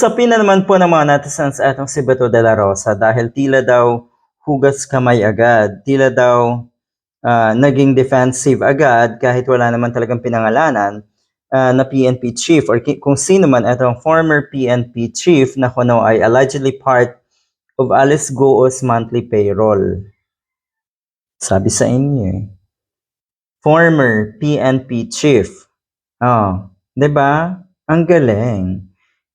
Usapin na naman po ng mga netizens etong si Beto de la Rosa dahil tila daw hugas kamay agad. Tila daw ah, naging defensive agad kahit wala naman talagang pinangalanan ah, na PNP chief or kung sino man itong former PNP chief na kuno ay allegedly part of Alice Go's monthly payroll. Sabi sa inyo eh. Former PNP chief. Oh, 'di ba? Ang galing.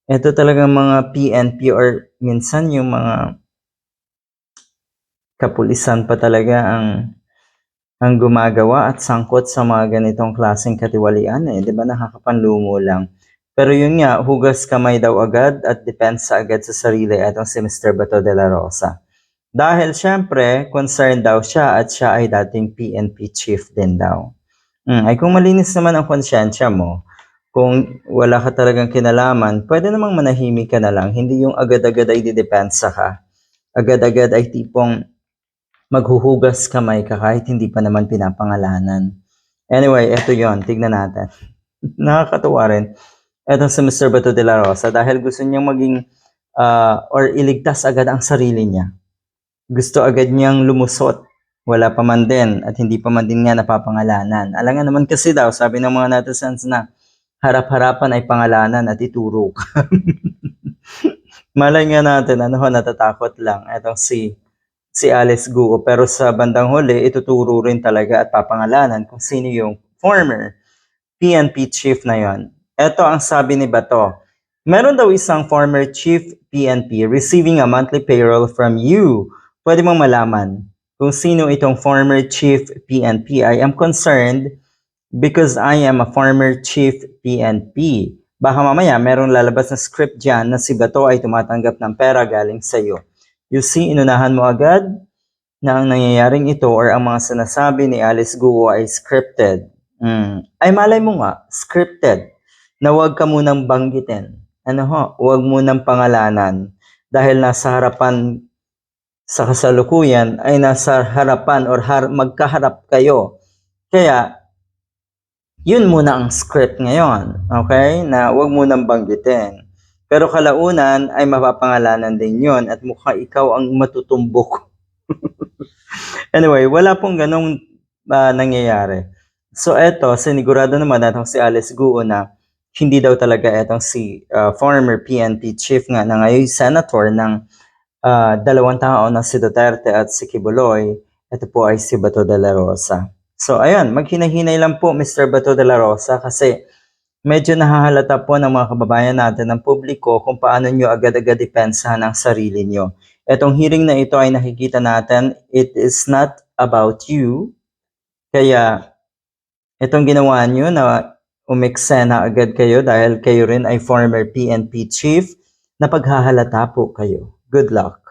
Ito talagang mga PNP or minsan yung mga kapulisan pa talaga ang ang gumagawa at sangkot sa mga ganitong klaseng katiwalian eh. 'Di ba nakakapanlumo lang. Pero yun nga, hugas kamay daw agad at depensa agad sa sarili itong si Mr. Bato de la Rosa. Dahil syempre, concerned daw siya at siya ay dating PNP chief din daw. Mm, ay kung malinis naman ang konsyensya mo, kung wala ka talagang kinalaman, pwede namang manahimik ka na lang. Hindi yung agad-agad ay didepensa ka. Agad-agad ay tipong maghuhugas kamay ka kahit hindi pa naman pinapangalanan. Anyway, eto yon Tignan natin. Nakakatuwa rin. Eto si Mr. Bato de la Rosa dahil gusto niyang maging ah, or iligtas agad ang sarili niya. Gusto agad niyang lumusot. Wala pa man din at hindi pa man din nga napapangalanan. Alam nga naman kasi daw, sabi ng mga netizens na harap-harapan ay pangalanan at ituro ka. Malay nga natin, ano ho, natatakot lang. Etong si, si Alice Guo. Pero sa bandang huli, ituturo rin talaga at papangalanan kung sino yung former PNP chief na yon. Ito ang sabi ni Bato. Meron daw isang former chief PNP receiving a monthly payroll from you. Pwede mong malaman kung sino itong former chief PNP. I am concerned because I am a former chief PNP. Baka mamaya merong lalabas na script dyan na si Bato ay tumatanggap ng pera galing sa iyo. You see, inunahan mo agad na ang nangyayaring ito or ang mga sinasabi ni Alice Guo ay scripted. Mm. Ay malay mo nga, scripted. Na huwag ka munang banggitin. Ano ho, huwag munang pangalanan. Dahil nasa harapan sa kasalukuyan ay nasa harapan or har- magkaharap kayo. Kaya, yun muna ang script ngayon. Okay? Na huwag mo nang banggitin. Pero kalaunan ay mapapangalanan din yon at mukha ikaw ang matutumbok. anyway, wala pong ganong ah, nangyayari. So eto, sinigurado naman natong si Alice Guo na hindi daw talaga etong si ah, former PNP chief nga na ngayon senator ng ah, dalawang tao na si Duterte at si Kibuloy. Ito po ay si Bato de la Rosa. So ayun, maghinay-hinay lang po Mr. Bato de la Rosa kasi medyo nahahalata po ng mga kababayan natin ng publiko kung paano nyo agad-agad depensahan ang sarili nyo. Etong hearing na ito ay nakikita natin, it is not about you. Kaya itong ginawa nyo na umeksena agad kayo dahil kayo rin ay former PNP chief na paghahalata po kayo. Good luck.